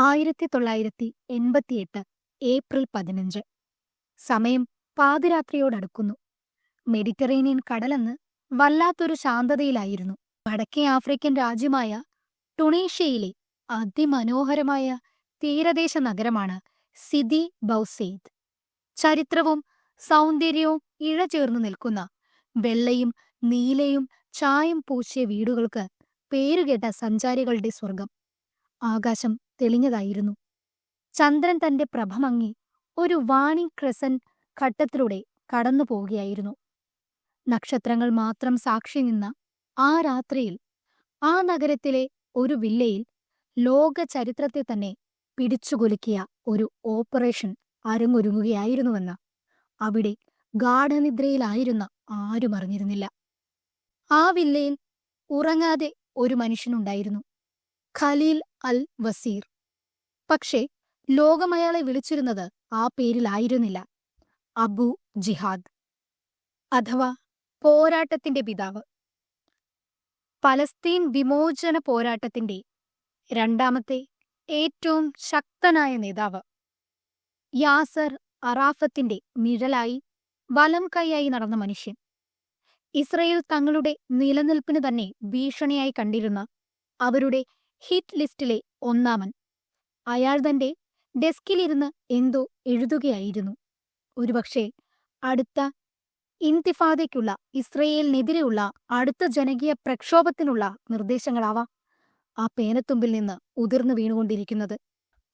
ആയിരത്തി തൊള്ളായിരത്തി എൺപത്തിയെട്ട് ഏപ്രിൽ പതിനഞ്ച്. സമയം പാതിരാത്രിയോടടുക്കുന്നു. മെഡിറ്ററേനിയൻ കടലെന്ന് വല്ലാത്തൊരു ശാന്തതയിലായിരുന്നു. വടക്കേ ആഫ്രിക്കൻ രാജ്യമായ ടുണേഷ്യയിലെ അതിമനോഹരമായ തീരദേശ നഗരമാണ് സിദി ബൗസെയ്ദ് ചരിത്രവും സൗന്ദര്യവും ഇഴചേർന്നു നിൽക്കുന്ന വെള്ളയും നീലയും ചായം പൂശിയ വീടുകൾക്ക് പേരുകേട്ട സഞ്ചാരികളുടെ സ്വർഗം ആകാശം തെളിഞ്ഞതായിരുന്നു. ചന്ദ്രൻ തന്റെ പ്രഭമങ്ങി ഒരു വാണിംഗ് ക്രസൻ ഘട്ടത്തിലൂടെ കടന്നു പോവുകയായിരുന്നു. നക്ഷത്രങ്ങൾ മാത്രം സാക്ഷി നിന്ന ആ രാത്രിയിൽ ആ നഗരത്തിലെ ഒരു വില്ലയിൽ ലോക ചരിത്രത്തെ തന്നെ പിടിച്ചുകൊലുക്കിയ ഒരു ഓപ്പറേഷൻ അരങ്ങൊരുങ്ങുകയായിരുന്നുവെന്ന് അവിടെ ഗാഠനിദ്രയിലായിരുന്ന ആരും അറിഞ്ഞിരുന്നില്ല. ആ വില്ലയിൽ ഉറങ്ങാതെ ഒരു മനുഷ്യനുണ്ടായിരുന്നു. ഖലീൽ അൽ വസീർ പക്ഷേ ലോകമയാളെ വിളിച്ചിരുന്നത് ആ പേരിലായിരുന്നില്ല. അബു ജിഹാദ്. അഥവാ പോരാട്ടത്തിന്റെ പിതാവ്. പലസ്തീൻ വിമോചന പോരാട്ടത്തിന്റെ രണ്ടാമത്തെ ഏറ്റവും ശക്തനായ നേതാവ്. യാസർ അറാഫത്തിന്റെ നിഴലായി വലം കൈയായി നടന്ന മനുഷ്യൻ. ഇസ്രയേൽ തങ്ങളുടെ നിലനിൽപ്പിന് തന്നെ ഭീഷണിയായി കണ്ടിരുന്ന അവരുടെ ഹിറ്റ് ലിസ്റ്റിലെ ഒന്നാമൻ. അയാൾ തന്റെ ഡെസ്കിലിരുന്ന് എന്തോ എഴുതുകയായിരുന്നു. ഒരുപക്ഷെ അടുത്ത ഇന്തിഫാദയ്ക്കുള്ള ഇസ്രയേലിനെതിരെയുള്ള അടുത്ത ജനകീയ പ്രക്ഷോഭത്തിനുള്ള നിർദ്ദേശങ്ങളാവാം ആ പേനത്തുമ്പിൽ നിന്ന് ഉതിർന്നു വീണുകൊണ്ടിരിക്കുന്നത്.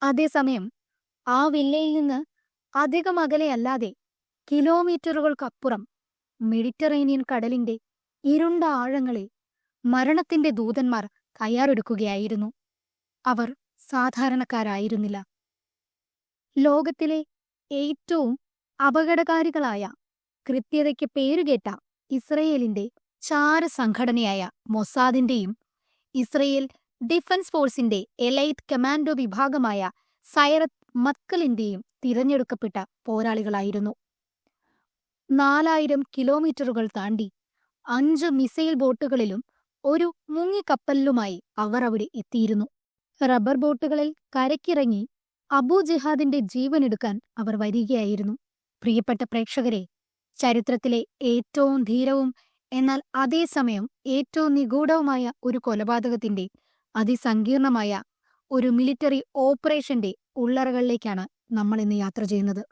അതേസമയം ആ വില്ലയിൽ നിന്ന് അധികം അകലെയല്ലാതെ കിലോമീറ്ററുകൾക്കപ്പുറം മെഡിറ്ററേനിയൻ കടലിന്റെ ഇരുണ്ട ആഴങ്ങളിൽ മരണത്തിന്റെ ദൂതന്മാർ തയ്യാറെടുക്കുകയായിരുന്നു. അവർ സാധാരണക്കാരായിരുന്നില്ല. ലോകത്തിലെ ഏറ്റവും അപകടകാരികളായ കൃത്യതയ്ക്ക് പേരുകേട്ട ഇസ്രയേലിന്റെ ചാരസംഘടനയായ മൊസാദിന്റെയും ഇസ്രയേൽ ഡിഫൻസ് ഫോഴ്സിന്റെ എലൈറ്റ് കമാൻഡോ വിഭാഗമായ സൈറത്ത് മത്കലിന്റെയും തിരഞ്ഞെടുക്കപ്പെട്ട പോരാളികളായിരുന്നു. നാലായിരം കിലോമീറ്ററുകൾ താണ്ടി അഞ്ച് മിസൈൽ ബോട്ടുകളിലും ഒരു മുങ്ങിക്കപ്പലിലുമായി അവർ അവിടെ എത്തിയിരുന്നു. റബ്ബർ ബോട്ടുകളിൽ കരക്കിറങ്ങി അബൂ ജിഹാദിന്റെ ജീവനെടുക്കാൻ അവർ വരികയായിരുന്നു. പ്രിയപ്പെട്ട പ്രേക്ഷകരെ ചരിത്രത്തിലെ ഏറ്റവും ധീരവും എന്നാൽ അതേസമയം ഏറ്റവും നിഗൂഢവുമായ ഒരു കൊലപാതകത്തിന്റെ അതിസങ്കീർണമായ ഒരു മിലിറ്ററി ഓപ്പറേഷന്റെ ഉള്ളറകളിലേക്കാണ് നമ്മൾ ഇന്ന് യാത്ര ചെയ്യുന്നത്.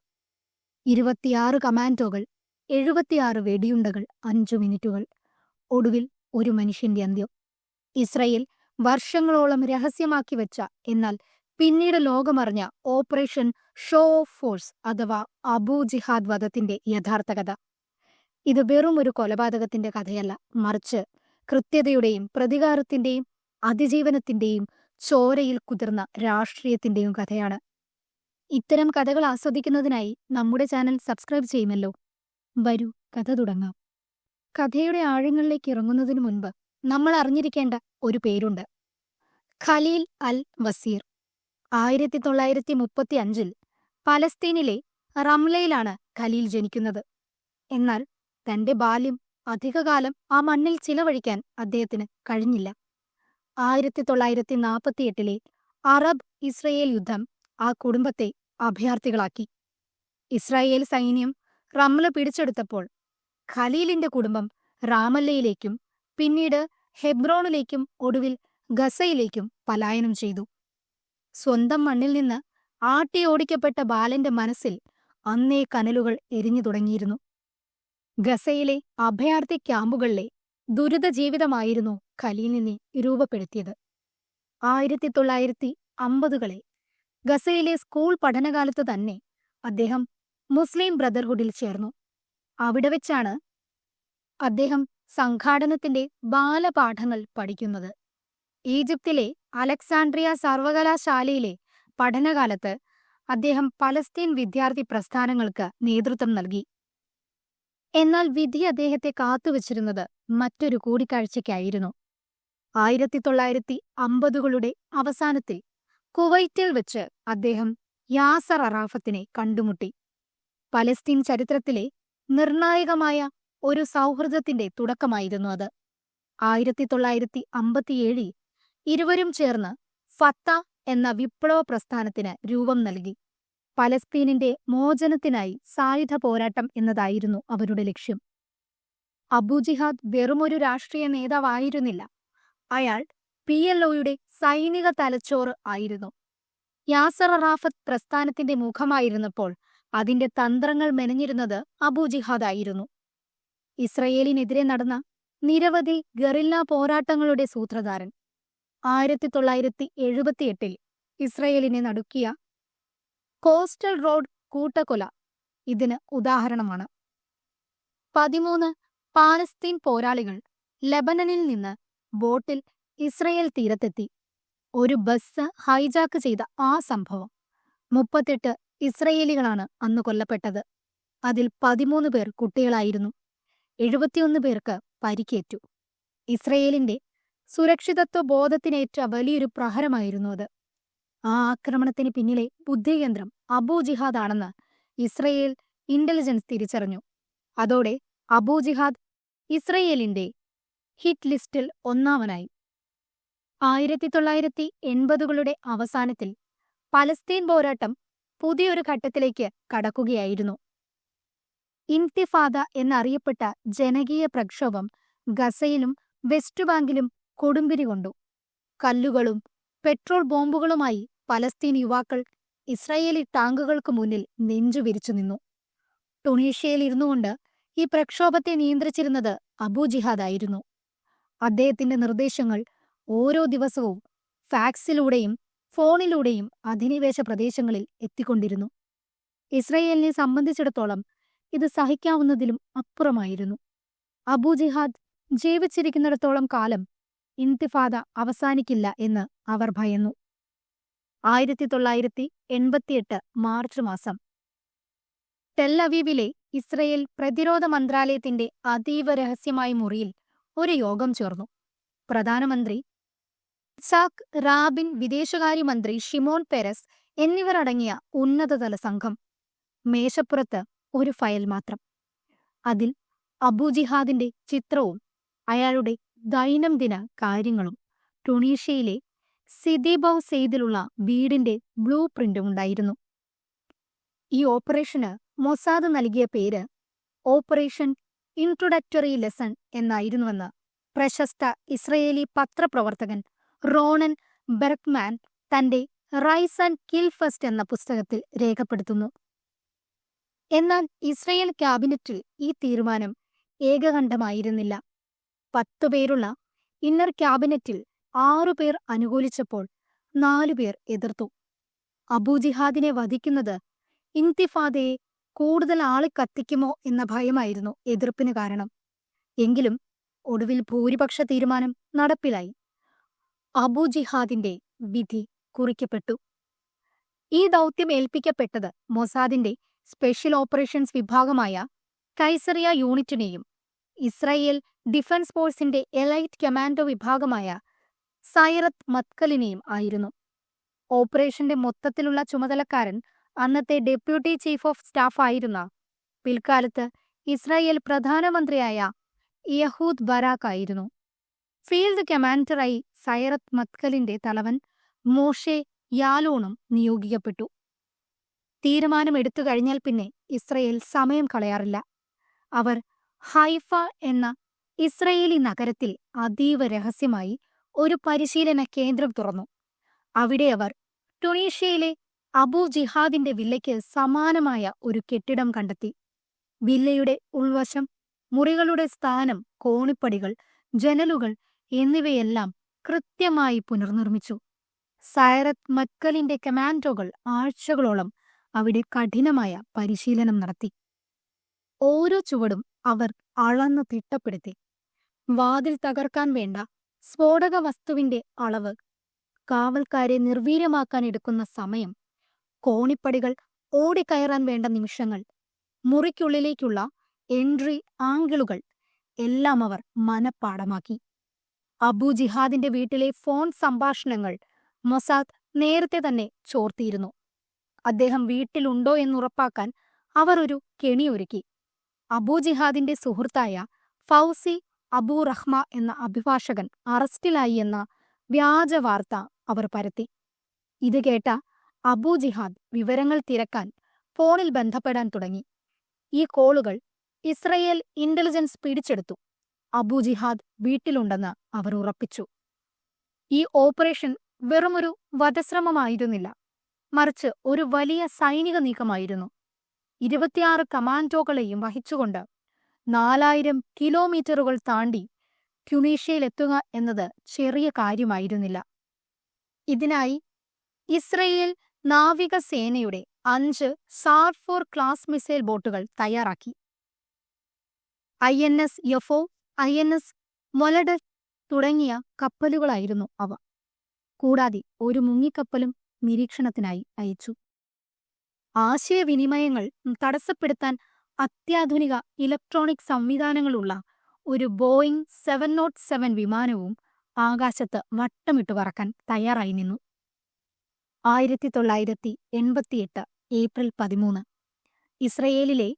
ഇരുപത്തിയാറ് കമാൻഡോകൾ എഴുപത്തിയാറ് വെടിയുണ്ടകൾ അഞ്ചു മിനിറ്റുകൾ ഒടുവിൽ ഒരു മനുഷ്യന്റെ അന്ത്യം. ഇസ്രയേൽ വർഷങ്ങളോളം രഹസ്യമാക്കി വെച്ച എന്നാൽ പിന്നീട് ലോകമറിഞ്ഞ ഓപ്പറേഷൻ ഷോ ഓഫ് ഫോഴ്സ് അഥവാ അബു ജിഹാദ് വധത്തിന്റെ യഥാർത്ഥ കഥ. ഇത് വെറും ഒരു കൊലപാതകത്തിന്റെ കഥയല്ല മറിച്ച് കൃത്യതയുടെയും പ്രതികാരത്തിന്റെയും അതിജീവനത്തിന്റെയും ചോരയിൽ കുതിർന്ന രാഷ്ട്രീയത്തിന്റെയും കഥയാണ്. ഇത്തരം കഥകൾ ആസ്വദിക്കുന്നതിനായി നമ്മുടെ ചാനൽ സബ്സ്ക്രൈബ് ചെയ്യുമല്ലോ. വരൂ കഥ തുടങ്ങാം. കഥയുടെ ആഴങ്ങളിലേക്ക് ഇറങ്ങുന്നതിന് മുൻപ് നമ്മൾ അറിഞ്ഞിരിക്കേണ്ട ഒരു പേരുണ്ട്. ഖലീൽ അൽ വസീർ. ആയിരത്തി തൊള്ളായിരത്തി മുപ്പത്തി അഞ്ചിൽ പലസ്തീനിലെ റംലയിലാണ് ഖലീൽ ജനിക്കുന്നത്. എന്നാൽ തന്റെ ബാല്യം അധികകാലം ആ മണ്ണിൽ ചിലവഴിക്കാൻ അദ്ദേഹത്തിന് കഴിഞ്ഞില്ല. ആയിരത്തി തൊള്ളായിരത്തി നാൽപ്പത്തിയെട്ടിലെ അറബ് ഇസ്രയേൽ യുദ്ധം ആ കുടുംബത്തെ അഭയാർത്ഥികളാക്കി. ഇസ്രായേൽ സൈന്യം റംല പിടിച്ചെടുത്തപ്പോൾ ഖലീലിന്റെ കുടുംബം റാമല്ലയിലേക്കും പിന്നീട് ഹെബ്രോണിലേക്കും ഒടുവിൽ ഗസയിലേക്കും പലായനം ചെയ്തു. സ്വന്തം മണ്ണിൽ നിന്ന് ആട്ടി ഓടിക്കപ്പെട്ട ബാലന്റെ മനസ്സിൽ അന്നേ കനലുകൾ എരിഞ്ഞു തുടങ്ങിയിരുന്നു. ഗസയിലെ അഭയാർത്ഥി ക്യാമ്പുകളിലെ ദുരിത ജീവിതമായിരുന്നു ഖലീലിനെ രൂപപ്പെടുത്തിയത്. ആയിരത്തി തൊള്ളായിരത്തി അമ്പതുകളിൽ ഗസയിലെ സ്കൂൾ പഠനകാലത്ത് തന്നെ അദ്ദേഹം മുസ്ലിം ബ്രദർഹുഡിൽ ചേർന്നു. അവിടെ വെച്ചാണ് അദ്ദേഹം സംഘാടനത്തിന്റെ ബാലപാഠങ്ങൾ പഠിക്കുന്നത്. ഈജിപ്തിലെ അലക്സാണ്ട്രിയ സർവകലാശാലയിലെ പഠനകാലത്ത് അദ്ദേഹം പലസ്തീൻ വിദ്യാർത്ഥി പ്രസ്ഥാനങ്ങൾക്ക് നേതൃത്വം നൽകി. എന്നാൽ വിധി അദ്ദേഹത്തെ കാത്തുവച്ചിരുന്നത് മറ്റൊരു കൂടിക്കാഴ്ചയ്ക്കായിരുന്നു. ആയിരത്തി തൊള്ളായിരത്തി അമ്പതുകളുടെ അവസാനത്തിൽ കുവൈറ്റിൽ വെച്ച് അദ്ദേഹം യാസർ അറാഫത്തിനെ കണ്ടുമുട്ടി. പലസ്തീൻ ചരിത്രത്തിലെ നിർണായകമായ ഒരു സൗഹൃദത്തിന്റെ തുടക്കമായിരുന്നു അത്. ആയിരത്തി തൊള്ളായിരത്തി അമ്പത്തിയേഴിൽ ഇരുവരും ചേർന്ന് ഫത്ത എന്ന വിപ്ലവ പ്രസ്ഥാനത്തിന് രൂപം നൽകി. പലസ്തീനിന്റെ മോചനത്തിനായി സായുധ പോരാട്ടം എന്നതായിരുന്നു അവരുടെ ലക്ഷ്യം. അബുജിഹാദ് വെറുമൊരു രാഷ്ട്രീയ നേതാവായിരുന്നില്ല. അയാൾ പി എൽ ഒയുടെ സൈനിക തലച്ചോറ് ആയിരുന്നു. യാസർ അറാഫത്ത് പ്രസ്ഥാനത്തിന്റെ മുഖമായിരുന്നപ്പോൾ അതിന്റെ തന്ത്രങ്ങൾ മെനഞ്ഞിരുന്നത് അബുജിഹാദ് ആയിരുന്നു ഇസ്രയേലിനെതിരെ നടന്ന നിരവധി ഗറില്ല പോരാട്ടങ്ങളുടെ സൂത്രധാരൻ. ആയിരത്തി തൊള്ളായിരത്തി എഴുപത്തിയെട്ടിൽ ഇസ്രയേലിനെ നടുക്കിയ കോസ്റ്റൽ റോഡ് കൂട്ടക്കൊല ഇതിന് ഉദാഹരണമാണ്. പതിമൂന്ന് പാലസ്തീൻ പോരാളികൾ ലെബനനിൽ നിന്ന് ബോട്ടിൽ ഇസ്രയേൽ തീരത്തെത്തി. ഒരു ബസ് ഹൈജാക്ക് ചെയ്ത ആ സംഭവം മുപ്പത്തെട്ട് ഇസ്രയേലികളാണ് അന്ന് കൊല്ലപ്പെട്ടത്. അതിൽ പതിമൂന്ന് പേർ കുട്ടികളായിരുന്നു. എഴുപത്തിയൊന്ന് പേർക്ക് പരിക്കേറ്റു. ഇസ്രയേലിന്റെ സുരക്ഷിതത്വ ബോധത്തിനേറ്റ വലിയൊരു പ്രഹരമായിരുന്നു അത്. ആ ആക്രമണത്തിന് പിന്നിലെ ബുദ്ധികേന്ദ്രം അബൂജിഹാദ് ആണെന്ന് ഇസ്രയേൽ ഇന്റലിജൻസ് തിരിച്ചറിഞ്ഞു. അതോടെ അബൂജിഹാദ് ഇസ്രയേലിന്റെ ഹിറ്റ് ലിസ്റ്റിൽ ഒന്നാമനായി. ആയിരത്തി തൊള്ളായിരത്തി എൺപതുകളുടെ അവസാനത്തിൽ പലസ്തീൻ പോരാട്ടം പുതിയൊരു ഘട്ടത്തിലേക്ക് കടക്കുകയായിരുന്നു. ഇൻതിഫാദ എന്നറിയപ്പെട്ട ജനകീയ പ്രക്ഷോഭം ഗസയിലും വെസ്റ്റ് ബാങ്കിലും കൊടുമ്പിരി കൊണ്ടു. കല്ലുകളും പെട്രോൾ ബോംബുകളുമായി പലസ്തീൻ യുവാക്കൾ ഇസ്രായേലി ടാങ്കുകൾക്ക് മുന്നിൽ നെഞ്ചു വിരിച്ചു നിന്നു. ടുണീഷ്യയിൽ ഇരുന്നുകൊണ്ട് ഈ പ്രക്ഷോഭത്തെ നിയന്ത്രിച്ചിരുന്നത് അബൂ ജിഹാദായിരുന്നു അദ്ദേഹത്തിന്റെ നിർദ്ദേശങ്ങൾ ഓരോ ദിവസവും ഫാക്സിലൂടെയും ഫോണിലൂടെയും അധിനിവേശ പ്രദേശങ്ങളിൽ എത്തിക്കൊണ്ടിരുന്നു. ഇസ്രയേലിനെ സംബന്ധിച്ചിടത്തോളം ഇത് സഹിക്കാവുന്നതിലും അപ്പുറമായിരുന്നു. അബൂ ജിഹാദ് ജീവിച്ചിരിക്കുന്നിടത്തോളം കാലം ഇന്തിഫാദ അവസാനിക്കില്ല എന്ന് അവർ ഭയന്നു. ആയിരത്തി തൊള്ളായിരത്തി എൺപത്തിയെട്ട് മാർച്ച് മാസം. ടെല്ലവീവിലെ ഇസ്രയേൽ പ്രതിരോധ മന്ത്രാലയത്തിന്റെ അതീവ രഹസ്യമായ മുറിയിൽ ഒരു യോഗം ചേർന്നു. പ്രധാനമന്ത്രി സാക് റാബിൻ വിദേശകാര്യമന്ത്രി ഷിമോൺ പെരസ് എന്നിവരടങ്ങിയ ഉന്നതതല സംഘം മേശപ്പുറത്ത് ഒരു ഫയൽ മാത്രം. അതിൽ അബൂജിഹാദിന്റെ ചിത്രവും അയാളുടെ ദൈനംദിന കാര്യങ്ങളും ടുണീഷ്യയിലെ സിദിബൌ സെയ്ദിലുള്ള വീടിന്റെ ബ്ലൂ പ്രിന്റും ഉണ്ടായിരുന്നു. ഈ ഓപ്പറേഷന് മൊസാദ് നൽകിയ പേര് ഓപ്പറേഷൻ ഇൻട്രൊഡക്ടറി ലെസൺ എന്നായിരുന്നുവെന്ന് പ്രശസ്ത ഇസ്രയേലി പത്രപ്രവർത്തകൻ റോണൻ ബെർഗ്മാൻ തന്റെ റൈസ് ആൻഡ് കിൽ ഫസ്റ്റ് എന്ന പുസ്തകത്തിൽ രേഖപ്പെടുത്തുന്നു. എന്നാൽ ഇസ്രയേൽ ക്യാബിനറ്റിൽ ഈ തീരുമാനം ഏകകണ്ഠമായിരുന്നില്ല. പത്തുപേരുള്ള ഇന്നർ ക്യാബിനറ്റിൽ ആറുപേർ അനുകൂലിച്ചപ്പോൾ നാലുപേർ എതിർത്തു. അബൂജിഹാദിനെ വധിക്കുന്നത് ഇന്തിഫാദയെ കൂടുതൽ ആളിക്കത്തിക്കുമോ എന്ന ഭയമായിരുന്നു എതിർപ്പിന് കാരണം. എങ്കിലും ഒടുവിൽ ഭൂരിപക്ഷ തീരുമാനം നടപ്പിലായി. അബൂജിഹാദിന്റെ വിധി കുറിക്കപ്പെട്ടു. ഈ ദൗത്യം ഏൽപ്പിക്കപ്പെട്ടത് മൊസാദിന്റെ സ്പെഷ്യൽ ഓപ്പറേഷൻസ് വിഭാഗമായ കൈസറിയ യൂണിറ്റിനെയും ഇസ്രായേൽ ഡിഫൻസ് ഫോഴ്സിന്റെ എലൈറ്റ് കമാൻഡോ വിഭാഗമായ സൈറത്ത് മത്കലിനെയും ആയിരുന്നു. ഓപ്പറേഷന്റെ മൊത്തത്തിലുള്ള ചുമതലക്കാരൻ അന്നത്തെ ഡെപ്യൂട്ടി ചീഫ് ഓഫ് സ്റ്റാഫ് ആയിരുന്ന പിൽക്കാലത്ത് ഇസ്രായേൽ പ്രധാനമന്ത്രിയായ യഹൂദ് ബരാഖ് ആയിരുന്നു. ഫീൽഡ് കമാൻഡറായി സൈറത്ത് മത്കലിന്റെ തലവൻ മോഷെ യാലോണും നിയോഗിക്കപ്പെട്ടു. തീരുമാനമെടുത്തു കഴിഞ്ഞാൽ പിന്നെ ഇസ്രയേൽ സമയം കളയാറില്ല. അവർ ഹൈഫ എന്ന ഇസ്രയേലി നഗരത്തിൽ അതീവ രഹസ്യമായി ഒരു പരിശീലന കേന്ദ്രം തുറന്നു. അവിടെ അവർ ടുണീഷ്യയിലെ അബു ജിഹാദിന്റെ വില്ലയ്ക്ക് സമാനമായ ഒരു കെട്ടിടം കണ്ടെത്തി. വില്ലയുടെ ഉൾവശം മുറികളുടെ സ്ഥാനം കോണിപ്പടികൾ ജനലുകൾ എന്നിവയെല്ലാം കൃത്യമായി പുനർനിർമ്മിച്ചു. സൈറത്ത് മക്കലിന്റെ കമാൻഡോകൾ ആഴ്ചകളോളം അവിടെ കഠിനമായ പരിശീലനം നടത്തി. ഓരോ ചുവടും അവർ അളന്ന് തിട്ടപ്പെടുത്തി. വാതിൽ തകർക്കാൻ വേണ്ട സ്ഫോടക വസ്തുവിന്റെ അളവ് കാവൽക്കാരെ നിർവീര്യമാക്കാൻ എടുക്കുന്ന സമയം കോണിപ്പടികൾ ഓടിക്കയറാൻ വേണ്ട നിമിഷങ്ങൾ മുറിക്കുള്ളിലേക്കുള്ള എൻട്രി ആംഗിളുകൾ എല്ലാം അവർ മനപ്പാടമാക്കി. അബു ജിഹാദിന്റെ വീട്ടിലെ ഫോൺ സംഭാഷണങ്ങൾ മൊസാദ് നേരത്തെ തന്നെ ചോർത്തിയിരുന്നു. അദ്ദേഹം വീട്ടിലുണ്ടോ എന്നുറപ്പാക്കാൻ അവർ ഒരു കെണിയൊരുക്കി അബൂ ജിഹാദിന്റെ സുഹൃത്തായ ഫൗസി അബൂ റഹ്മ എന്ന അഭിഭാഷകൻ അറസ്റ്റിലായി എന്ന വ്യാജ വാർത്ത അവർ പരത്തി. ഇത് കേട്ട അബൂ ജിഹാദ് വിവരങ്ങൾ തിരക്കാൻ ഫോണിൽ ബന്ധപ്പെടാൻ തുടങ്ങി. ഈ കോളുകൾ ഇസ്രയേൽ ഇന്റലിജൻസ് പിടിച്ചെടുത്തു. അബൂ ജിഹാദ് വീട്ടിലുണ്ടെന്ന് അവർ ഉറപ്പിച്ചു. ഈ ഓപ്പറേഷൻ വെറുമൊരു വധശ്രമമായിരുന്നില്ല. മറിച്ച് ഒരു വലിയ സൈനിക നീക്കമായിരുന്നു. ഇരുപത്തിയാറ് കമാൻഡോകളെയും വഹിച്ചുകൊണ്ട് നാലായിരം കിലോമീറ്ററുകൾ താണ്ടി ട്യുണീഷ്യയിലെത്തുക എന്നത് ചെറിയ കാര്യമായിരുന്നില്ല. ഇതിനായി ഇസ്രയേൽ നാവികസേനയുടെ അഞ്ച് സാർഫോർ ക്ലാസ് മിസൈൽ ബോട്ടുകൾ തയ്യാറാക്കി. I N S Yafo I N S മൊലഡർ തുടങ്ങിയ കപ്പലുകളായിരുന്നു അവ. കൂടാതെ ഒരു മുങ്ങിക്കപ്പലും നിരീക്ഷണത്തിനായി അയച്ചു. ആശയവിനിമയങ്ങൾ തടസ്സപ്പെടുത്താൻ അത്യാധുനിക ഇലക്ട്രോണിക് സംവിധാനങ്ങളുള്ള ഒരു ബോയിംഗ് സെവൻ നോട്ട് സെവൻ വിമാനവും ആകാശത്ത് വട്ടമിട്ടു പറക്കാൻ തയ്യാറായി നിന്നു. ആയിരത്തി തൊള്ളായിരത്തി എൺപത്തിയെട്ട് ഏപ്രിൽ പതിമൂന്ന്. ഇസ്രയേലിലെ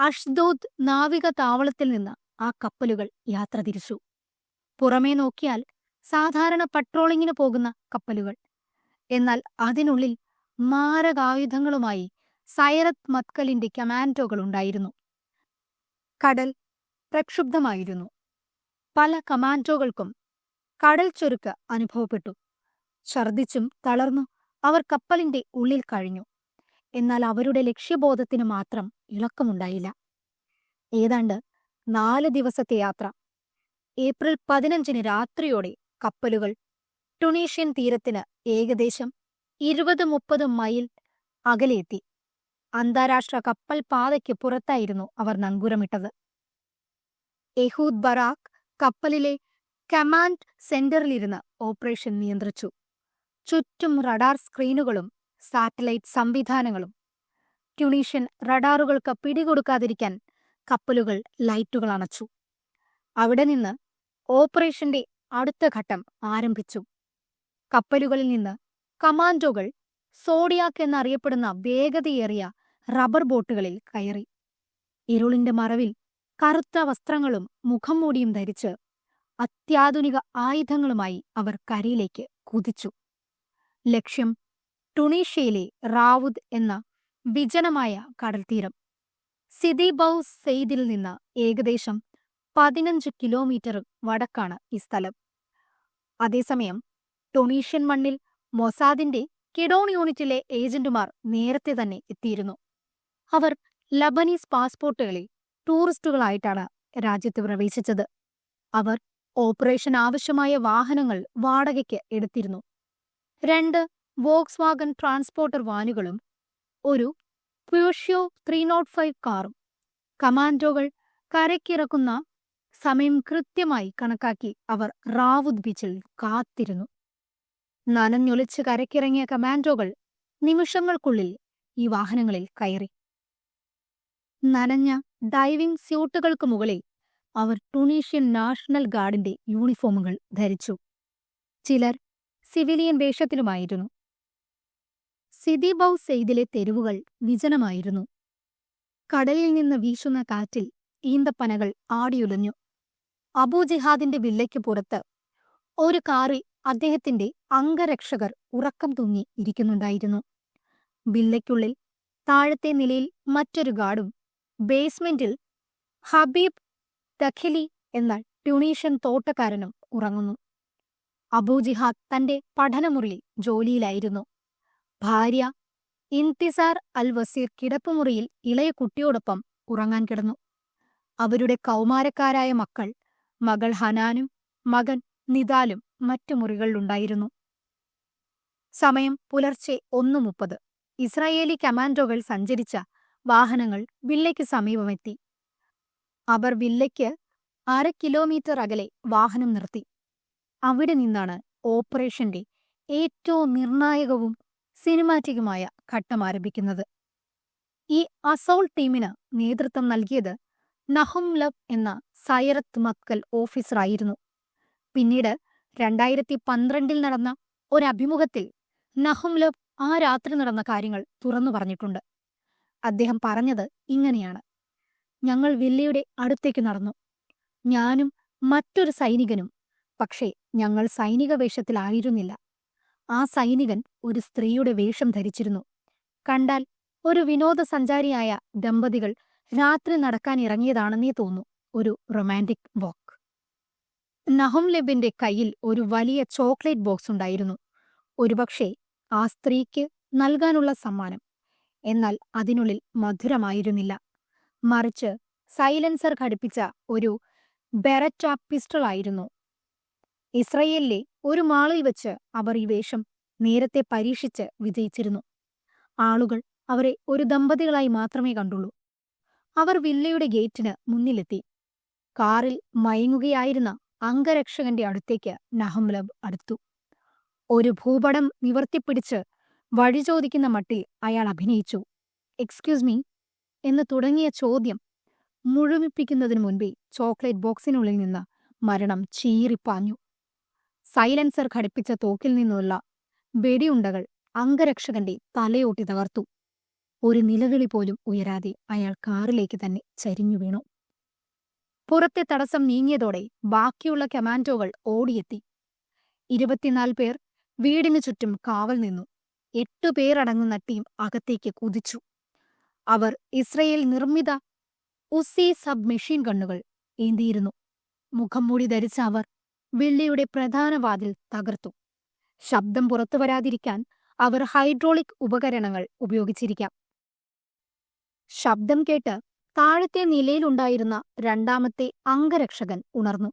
അഷ്ദോദ് നാവിക താവളത്തിൽ നിന്ന് ആ കപ്പലുകൾ യാത്ര തിരിച്ചു. പുറമേ നോക്കിയാൽ സാധാരണ പട്രോളിങ്ങിന് പോകുന്ന കപ്പലുകൾ. എന്നാൽ അതിനുള്ളിൽ മാരകായുധങ്ങളുമായി സൈറത്ത് മത്കലിന്റെ കമാൻഡോകൾ ഉണ്ടായിരുന്നു. കടൽ പ്രക്ഷുബ്ധമായിരുന്നു. പല കമാൻഡോകൾക്കും കടൽ ചൊരുക്ക് അനുഭവപ്പെട്ടു. ഛർദിച്ചും തളർന്നു അവർ കപ്പലിന്റെ ഉള്ളിൽ കഴിഞ്ഞു. എന്നാൽ അവരുടെ ലക്ഷ്യബോധത്തിന് മാത്രം ഇളക്കമുണ്ടായില്ല. ഏതാണ്ട് നാല് ദിവസത്തെ യാത്ര. ഏപ്രിൽ പതിനഞ്ചിന് രാത്രിയോടെ കപ്പലുകൾ ടുണീഷ്യൻ തീരത്തിന് ഏകദേശം ഇരുപത് മുപ്പത് മൈൽ അകലെയെത്തി. അന്താരാഷ്ട്ര കപ്പൽ പാതയ്ക്ക് പുറത്തായിരുന്നു അവർ നങ്കൂരമിട്ടത്. എഹൂദ് ബറാഖ് കപ്പലിലെ കമാൻഡ് സെന്ററിലിരുന്ന് ഓപ്പറേഷൻ നിയന്ത്രിച്ചു. ചുറ്റും റഡാർ സ്ക്രീനുകളും സാറ്റലൈറ്റ് സംവിധാനങ്ങളും. ട്യൂണീഷ്യൻ റഡാറുകൾക്ക് പിടികൊടുക്കാതിരിക്കാൻ കപ്പലുകൾ ലൈറ്റുകൾ അണച്ചു അവിടെ നിന്ന് ഓപ്പറേഷന്റെ അടുത്ത ഘട്ടം ആരംഭിച്ചു. കപ്പലുകളിൽ നിന്ന് കമാൻഡോകൾ സോഡിയാക്ക് എന്നറിയപ്പെടുന്ന വേഗതയേറിയ റബ്ബർ ബോട്ടുകളിൽ കയറി. ഇരുളിന്റെ മറവിൽ കറുത്ത വസ്ത്രങ്ങളും മുഖം മൂടിയും ധരിച്ച് അത്യാധുനിക ആയുധങ്ങളുമായി അവർ കരയിലേക്ക് കുതിച്ചു. ലക്ഷ്യം ടുണീഷ്യയിലെ റാവുദ് എന്ന വിജനമായ കടൽത്തീരം. സിദിബൌസ് സെയ്ദിൽ നിന്ന് ഏകദേശം പതിനഞ്ച് കിലോമീറ്റർ വടക്കാണ് ഈ സ്ഥലം. അതേസമയം ടൊണീഷ്യൻ മണ്ണിൽ മൊസാദിന്റെ കിഡോൺ യൂണിറ്റിലെ ഏജന്റുമാർ നേരത്തെ തന്നെ എത്തിയിരുന്നു. അവർ ലബനീസ് പാസ്പോർട്ടുകളിൽ ടൂറിസ്റ്റുകളായിട്ടാണ് രാജ്യത്ത് പ്രവേശിച്ചത്. അവർ ഓപ്പറേഷൻ ആവശ്യമായ വാഹനങ്ങൾ വാടകയ്ക്ക് എടുത്തിരുന്നു. രണ്ട് വോക്സ് വാഗൺ ട്രാൻസ്പോർട്ടർ വാനുകളും ഒരു പ്യൂഷ്യോ ത്രീ നോട്ട് ഫൈവ് കാറും കമാൻഡോകൾ കരയ്ക്കിറക്കുന്ന സമയം കൃത്യമായി കണക്കാക്കി അവർ റാവുദ് ബീച്ചിൽ കാത്തിരുന്നു. നനഞ്ഞൊലിച്ച് കരക്കിറങ്ങിയ കമാൻഡോകൾ നിമിഷങ്ങൾക്കുള്ളിൽ ഈ വാഹനങ്ങളിൽ കയറി. നനഞ്ഞ ഡൈവിംഗ് സ്യൂട്ടുകൾക്ക് മുകളിൽ അവർ ടുണീഷ്യൻ നാഷണൽ ഗാർഡിന്റെ യൂണിഫോമുകൾ ധരിച്ചു. ചിലർ സിവിലിയൻ വേഷത്തിലുമായിരുന്നു. സിദിബൌ സെയ്ദിലെ തെരുവുകൾ വിജനമായിരുന്നു. കടലിൽ നിന്ന് വീശുന്ന കാറ്റിൽ ഈന്തപ്പനകൾ ആടിയുലഞ്ഞു. അബൂജിഹാദിന്റെ വില്ലയ്ക്ക് പുറത്ത് ഒരു കാറിൽ അദ്ദേഹത്തിന്റെ അംഗരക്ഷകർ ഉറക്കം തൂങ്ങി ഇരിക്കുന്നുണ്ടായിരുന്നു. വില്ലയ്ക്കുള്ളിൽ താഴത്തെ നിലയിൽ മറ്റൊരു ഗാർഡും ബേസ്മെന്റിൽ ഹബീബ് ദഖിലി എന്ന ട്യൂണീഷ്യൻ തോട്ടക്കാരനും ഉറങ്ങുന്നു. അബൂജിഹാദ് തന്റെ പഠനമുറിയിൽ ജോലിയിലായിരുന്നു. ഭാര്യ ഇൻതിസാർ അൽ വസീർ കിടപ്പുമുറിയിൽ ഇളയ കുട്ടിയോടൊപ്പം ഉറങ്ങാൻ കിടന്നു. അവരുടെ കൗമാരക്കാരായ മക്കൾ മകൾ ഹനാനും മകൻ നിദാലും മറ്റു മുറികളിലുണ്ടായിരുന്നു. സമയം പുലർച്ചെ ഒന്നു മുപ്പത്. ഇസ്രായേലി കമാൻഡോകൾ സഞ്ചരിച്ച വാഹനങ്ങൾ വില്ലയ്ക്ക് സമീപമെത്തി. അവർ വില്ലയ്ക്ക് അര കിലോമീറ്റർ അകലെ വാഹനം നിർത്തി. അവിടെ നിന്നാണ് ഓപ്പറേഷന്റെ ഏറ്റവും നിർണായകവും സിനിമാറ്റിക്കുമായ ഘട്ടം ആരംഭിക്കുന്നത്. ഈ അസോൾ ടീമിന് നേതൃത്വം നൽകിയത് നഹും ലബ് എന്ന സൈറത്ത് മക്കൽ ഓഫീസറായിരുന്നു. പിന്നീട് രണ്ടായിരത്തി പന്ത്രണ്ടിൽ നടന്ന ഒരഭിമുഖത്തിൽ നഹും ലബ് ആ രാത്രി നടന്ന കാര്യങ്ങൾ തുറന്നു പറഞ്ഞിട്ടുണ്ട്. അദ്ദേഹം പറഞ്ഞത് ഇങ്ങനെയാണ്. ഞങ്ങൾ വില്ലയുടെ അടുത്തേക്ക് നടന്നു. ഞാനും മറ്റൊരു സൈനികനും പക്ഷേ ഞങ്ങൾ സൈനിക വേഷത്തിലായിരുന്നില്ല ആ സൈനികൻ ഒരു സ്ത്രീയുടെ വേഷം ധരിച്ചിരുന്നു. കണ്ടാൽ ഒരു വിനോദസഞ്ചാരിയായ ദമ്പതികൾ രാത്രി നടക്കാൻ ഇറങ്ങിയതാണെന്നേ തോന്നു. ഒരു റൊമാന്റിക് വാക്ക്. നഹം ലെബിന്റെ കയ്യിൽ ഒരു വലിയ ചോക്ലേറ്റ് ബോക്സ് ഉണ്ടായിരുന്നു. ഒരുപക്ഷെ ആ സ്ത്രീക്ക് നൽകാനുള്ള സമ്മാനം. എന്നാൽ അതിനുള്ളിൽ മധുരമായിരുന്നില്ല. മറിച്ച് സൈലൻസർ ഘടിപ്പിച്ച ഒരു ബെററ്റ പിസ്റ്റൾ ആയിരുന്നു. ഇസ്രയേലിലെ ഒരു മാളിൽ വെച്ച് അവർ ഈ വേഷം നേരത്തെ പരീക്ഷിച്ച് വിജയിച്ചിരുന്നു. ആളുകൾ അവരെ ഒരു ദമ്പതികളായി മാത്രമേ കണ്ടുള്ളൂ. അവർ വില്ലയുടെ ഗേറ്റിന് മുന്നിലെത്തി. കാറിൽ മയങ്ങുകയായിരുന്ന അംഗരക്ഷകന്റെ അടുത്തേക്ക് നഹംലബ് അടുത്തു. ഒരു ഭൂപടം നിവർത്തിപ്പിടിച്ച് വഴി ചോദിക്കുന്ന മട്ടിൽ അയാൾ അഭിനയിച്ചു. എക്സ്ക്യൂസ് മീ എന്ന് തുടങ്ങിയ ചോദ്യം മുഴുമിപ്പിക്കുന്നതിനു മുൻപേ ചോക്ലേറ്റ് ബോക്സിനുള്ളിൽ നിന്ന് മരണം ചീറിപ്പാഞ്ഞു. സൈലൻസർ ഘടിപ്പിച്ച തോക്കിൽ നിന്നുള്ള വെടിയുണ്ടകൾ അംഗരക്ഷകന്റെ തലയോട്ടി തകർത്തു. ഒരു നിലവിളി പോലും ഉയരാതെ അയാൾ കാറിലേക്ക് തന്നെ ചരിഞ്ഞു വീണു. പുറത്തെ തടസ്സം നീങ്ങിയതോടെ ബാക്കിയുള്ള കമാൻഡോകൾ ഓടിയെത്തി. ഇരുപത്തിനാല് പേർ വീടിനു ചുറ്റും കാവൽ നിന്നു. എട്ടു പേരടങ്ങുന്ന ടീം അകത്തേക്ക് കുതിച്ചു. അവർ ഇസ്രയേൽ നിർമ്മിത ഉസി സബ് മെഷീൻ ഗണ്ണുകൾ ഏന്തിയിരുന്നു. മുഖംമൂടി ധരിച്ച അവർ വെള്ളിയുടെ പ്രധാന വാതിൽ തകർത്തു. ശബ്ദം പുറത്തു വരാതിരിക്കാൻ അവർ ഹൈഡ്രോളിക് ഉപകരണങ്ങൾ ഉപയോഗിച്ചിരിക്കാം. ശബ്ദം കേട്ട് താഴത്തെ നിലയിലുണ്ടായിരുന്ന രണ്ടാമത്തെ അംഗരക്ഷകൻ ഉണർന്നു.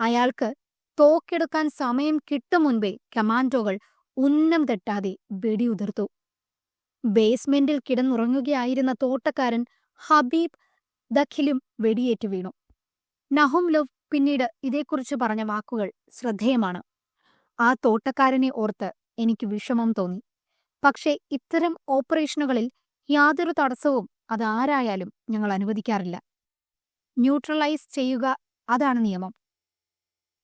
അയാൾക്ക് തോക്കെടുക്കാൻ സമയം കിട്ടും മുൻപേ കമാൻഡോകൾ ഉന്നം തെട്ടാതെ വെടിയുതിർത്തു. ബേസ്മെന്റിൽ കിടന്നുറങ്ങുകയായിരുന്ന തോട്ടക്കാരൻ ഹബീബ് ദഖിലും വെടിയേറ്റു വീണു. നഹും ലവ് പിന്നീട് ഇതേക്കുറിച്ച് പറഞ്ഞ വാക്കുകൾ ശ്രദ്ധേയമാണ്. ആ തോട്ടക്കാരനെ ഓർത്ത് എനിക്ക് വിഷമം തോന്നി. പക്ഷേ ഇത്തരം ഓപ്പറേഷനുകളിൽ യാതൊരു തടസ്സവും അതാരായാലും ഞങ്ങൾ അനുവദിക്കാറില്ല. ന്യൂട്രലൈസ് ചെയ്യുക അതാണ് നിയമം.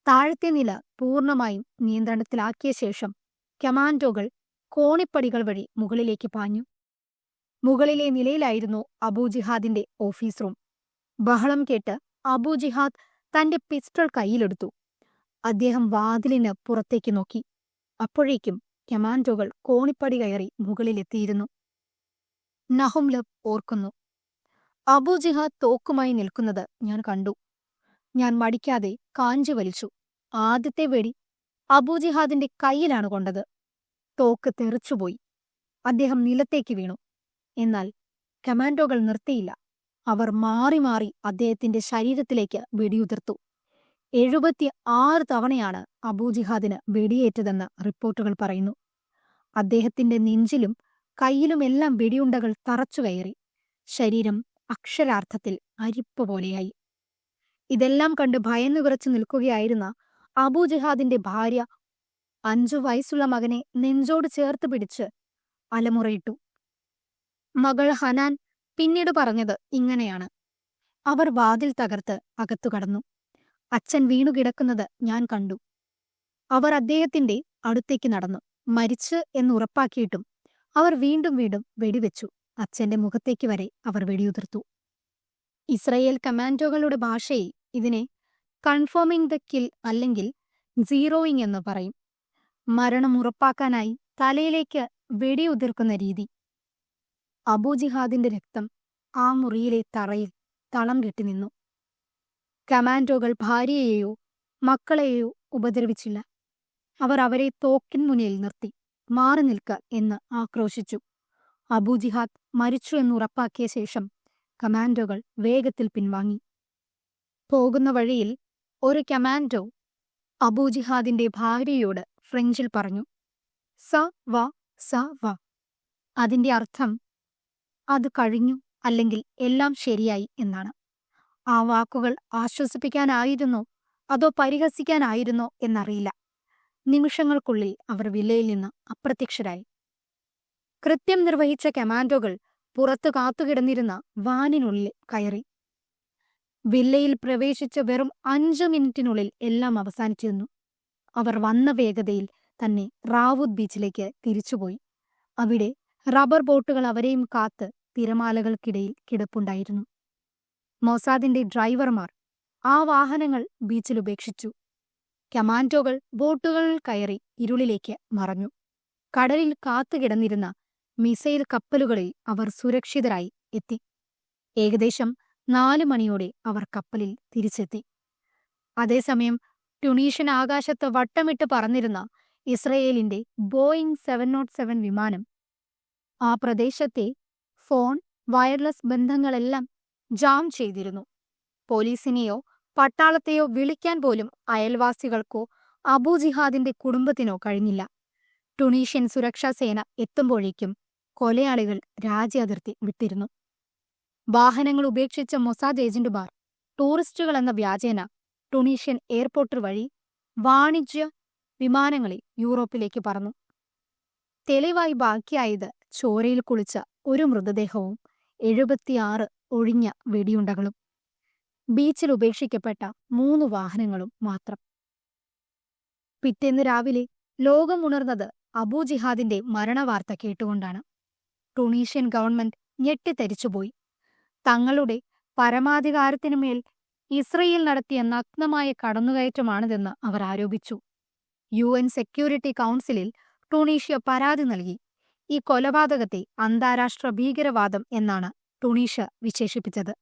താഴത്തെ നില പൂർണമായും നിയന്ത്രണത്തിലാക്കിയ ശേഷം കമാൻഡോകൾ കോണിപ്പടികൾ വഴി മുകളിലേക്ക് പാഞ്ഞു. മുകളിലെ നിലയിലായിരുന്നു അബൂജിഹാദിന്റെ ഓഫീസ് റൂം. ബഹളം കേട്ട് അബൂജിഹാദ് തന്റെ പിസ്റ്റൾ കയ്യിലെടുത്തു. അദ്ദേഹം വാതിലിന് പുറത്തേക്ക് നോക്കി. അപ്പോഴേക്കും കമാൻഡോകൾ കോണിപ്പടി കയറി മുകളിലെത്തിയിരുന്നു. നഹും ലബ് ഓർക്കുന്നു അബൂജിഹാദ് തോക്കുമായി നിൽക്കുന്നത് ഞാൻ കണ്ടു. ഞാൻ മടിക്കാതെ കാഞ്ചു വലിച്ചു. ആദ്യത്തെ വെടി അബൂജിഹാദിന്റെ കയ്യിലാണ് കൊണ്ടത്. തോക്ക് തെറിച്ചുപോയി. അദ്ദേഹം നിലത്തേക്ക് വീണു. എന്നാൽ കമാൻഡോകൾ നിർത്തിയില്ല. അവർ മാറി മാറി അദ്ദേഹത്തിന്റെ ശരീരത്തിലേക്ക് വെടിയുതിർത്തു. എഴുപത്തി ആറ് തവണയാണ് അബൂജിഹാദിന് വെടിയേറ്റതെന്ന് റിപ്പോർട്ടുകൾ പറയുന്നു. അദ്ദേഹത്തിന്റെ നെഞ്ചിലും കയ്യിലുമെല്ലാം വെടിയുണ്ടകൾ തറച്ചു കയറി. ശരീരം അക്ഷരാർത്ഥത്തിൽ അരിപ്പ് പോലെയായി. ഇതെല്ലാം കണ്ട് ഭയന്നു കുറച്ചു നിൽക്കുകയായിരുന്ന അബൂജിഹാദിന്റെ ഭാര്യ അഞ്ചു വയസ്സുള്ള മകനെ നെഞ്ചോട് ചേർത്ത് പിടിച്ച് അലമുറയിട്ടു. മകൾ ഹനാൻ പിന്നീട് പറഞ്ഞത് ഇങ്ങനെയാണ്. അവർ വാതിൽ തകർത്ത് അകത്തു കടന്നു. അച്ഛൻ വീണുകിടക്കുന്നത് ഞാൻ കണ്ടു. അവർ അദ്ദേഹത്തിന്റെ അടുത്തേക്ക് നടന്നു. മരിച്ച് എന്ന് ഉറപ്പാക്കിയിട്ടും അവർ വീണ്ടും വീണ്ടും വെടിവെച്ചു. അച്ഛന്റെ മുഖത്തേക്ക് വരെ അവർ വെടിയുതിർത്തു. ഇസ്രയേൽ കമാൻഡോകളുടെ ഭാഷയിൽ ഇതിനെ കൺഫേമിംഗ് ദ കിൽ അല്ലെങ്കിൽ സീറോയിങ് എന്ന് പറയും. മരണം ഉറപ്പാക്കാനായി തലയിലേക്ക് വെടിയുതിർക്കുന്ന രീതി. അബൂജിഹാദിന്റെ രക്തം ആ മുറിയിലെ തറയിൽ തളം കെട്ടി നിന്നു. കമാൻഡോകൾ ഭാര്യയെയോ മക്കളെയോ ഉപദ്രവിച്ചില്ല. അവർ അവരെ തോക്കിൻ മുന്നിൽ നിർത്തി. മാറി നിൽക്ക എന്ന് ആക്രോശിച്ചു. അബൂജിഹാദ് മരിച്ചു എന്നുറപ്പാക്കിയ ശേഷം കമാൻഡോകൾ വേഗത്തിൽ പിൻവാങ്ങി. പോകുന്ന വഴിയിൽ ഒരു കമാൻഡോ അബൂജിഹാദിന്റെ ഭാര്യയോട് ഫ്രഞ്ചിൽ പറഞ്ഞു സ വ സ വ. അതിന്റെ അർത്ഥം അത് കഴിഞ്ഞു അല്ലെങ്കിൽ എല്ലാം ശരിയായി എന്നാണ്. ആ വാക്കുകൾ ആശ്വസിപ്പിക്കാനായിരുന്നോ അതോ പരിഹസിക്കാനായിരുന്നോ എന്നറിയില്ല. നിമിഷങ്ങൾക്കുള്ളിൽ അവർ വില്ലയിൽ നിന്ന് അപ്രത്യക്ഷരായി. കൃത്യം നിർവഹിച്ച കമാൻഡോകൾ പുറത്തു കാത്തുകിടന്നിരുന്ന വാനിനുള്ളിൽ കയറി. വില്ലയിൽ പ്രവേശിച്ച വെറും അഞ്ചു മിനിറ്റിനുള്ളിൽ എല്ലാം അവസാനിച്ചിരുന്നു. അവർ വന്ന വേഗതയിൽ തന്നെ റാവുദ് ബീച്ചിലേക്ക് തിരിച്ചുപോയി. അവിടെ റബ്ബർ ബോട്ടുകൾ അവരെയും കാത്ത് തിരമാലകൾക്കിടയിൽ കിടപ്പുണ്ടായിരുന്നു. മൊസാദിന്റെ ഡ്രൈവർമാർ ആ വാഹനങ്ങൾ ബീച്ചിൽ ഉപേക്ഷിച്ചു. കമാൻഡോകൾ ബോട്ടുകളിൽ കയറി ഇരുളിലേക്ക് മറഞ്ഞു. കടലിൽ കാത്തുകിടന്നിരുന്ന മിസൈൽ കപ്പലുകളിൽ അവർ സുരക്ഷിതരായി എത്തി. ഏകദേശം നാല് മണിയോടെ അവർ കപ്പലിൽ തിരിച്ചെത്തി. അതേസമയം ട്യുണീഷ്യൻ ആകാശത്ത് വട്ടമിട്ട് പറന്നിരുന്ന ഇസ്രയേലിന്റെ ബോയിംഗ് സെവൻ നോട്ട് സെവൻ വിമാനം ആ പ്രദേശത്തെ ഫോൺ വയർലെസ് ബന്ധങ്ങളെല്ലാം ജാം ചെയ്തിരുന്നു. പോലീസിനെയോ പട്ടാളത്തെയോ വിളിക്കാൻ പോലും അയൽവാസികൾക്കോ അബൂ ജിഹാദിന്റെ കുടുംബത്തിനോ കഴിഞ്ഞില്ല. ടുണീഷ്യൻ സുരക്ഷാ സേന എത്തുമ്പോഴേക്കും കൊലയാളികൾ രാജ്യാതിർത്തി വിട്ടിരുന്നു. വാഹനങ്ങൾ ഉപേക്ഷിച്ച മൊസാദ് ഏജന്റുമാർ ടൂറിസ്റ്റുകൾ എന്ന വ്യാജേന ടുണീഷ്യൻ എയർപോർട്ട് വഴി വാണിജ്യ വിമാനങ്ങളിൽ യൂറോപ്പിലേക്ക് പറന്നു. തെളിവായി ബാക്കിയായത് ചോരയിൽ കുളിച്ച ഒരു മൃതദേഹവും എഴുപത്തിയാറ് ഒഴിഞ്ഞ വെടിയുണ്ടകളും. ബീച്ചിൽ ഉപേക്ഷിക്കപ്പെട്ട മൂന്ന് വാഹനങ്ങളും മാത്രം. പിറ്റേന്ന് രാവിലെ ലോകമുണർന്നത് അബൂ ജിഹാദിന്റെ മരണവാർത്ത കേട്ടുകൊണ്ടാണ്. ടുണീഷ്യൻ ഗവൺമെന്റ് ഞെട്ടിത്തരിച്ചുപോയി. തങ്ങളുടെ പരമാധികാരത്തിനുമേൽ ഇസ്രയേൽ നടത്തിയ നഗ്നമായ കടന്നുകയറ്റമാണിതെന്ന് അവർ ആരോപിച്ചു. യു എൻ സെക്യൂരിറ്റി കൗൺസിലിൽ ടുണീഷ്യ പരാതി നൽകി. ഈ കൊലപാതകത്തെ അന്താരാഷ്ട്ര ഭീകരവാദം എന്നാണ് ടുണീഷ്യ വിശേഷിപ്പിച്ചത്.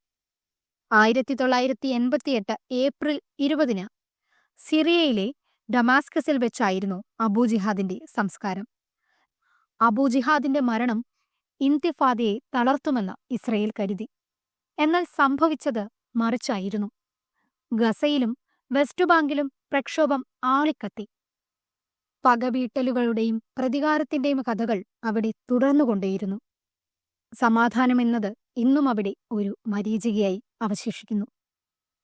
ആയിരത്തി തൊള്ളായിരത്തി എൺപത്തിയെട്ട് ഏപ്രിൽ ഇരുപതിന് സിറിയയിലെ ഡമാസ്കസിൽ വെച്ചായിരുന്നു അബൂജിഹാദിന്റെ സംസ്കാരം. അബൂജിഹാദിന്റെ മരണം ഇന്തിഫാദയെ തളർത്തുമെന്ന് ഇസ്രയേൽ കരുതി. എന്നാൽ സംഭവിച്ചത് മറിച്ചായിരുന്നു. ഗസയിലും വെസ്റ്റ് ബാങ്കിലും പ്രക്ഷോഭം ആളിക്കത്തി. പകവീട്ടലുകളുടെയും പ്രതികാരത്തിന്റെയും കഥകൾ അവിടെ തുടർന്നുകൊണ്ടേയിരുന്നു. സമാധാനമെന്നത് ഇന്നും അവിടെ ഒരു മരീചികയായി അവശേഷിക്കുന്നു.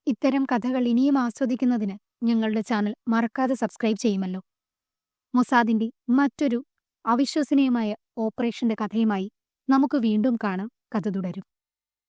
ഇത്തരം കഥകൾ ഇനിയും ആസ്വദിക്കുന്നതിന് ഞങ്ങളുടെ ചാനൽ മറക്കാതെ സബ്സ്ക്രൈബ് ചെയ്യുമല്ലോ. മൊസാദിന്റെ മറ്റൊരു അവിശ്വസനീയമായ ഓപ്പറേഷന്റെ കഥയുമായി നമുക്ക് വീണ്ടും കാണാം. കഥ തുടരും.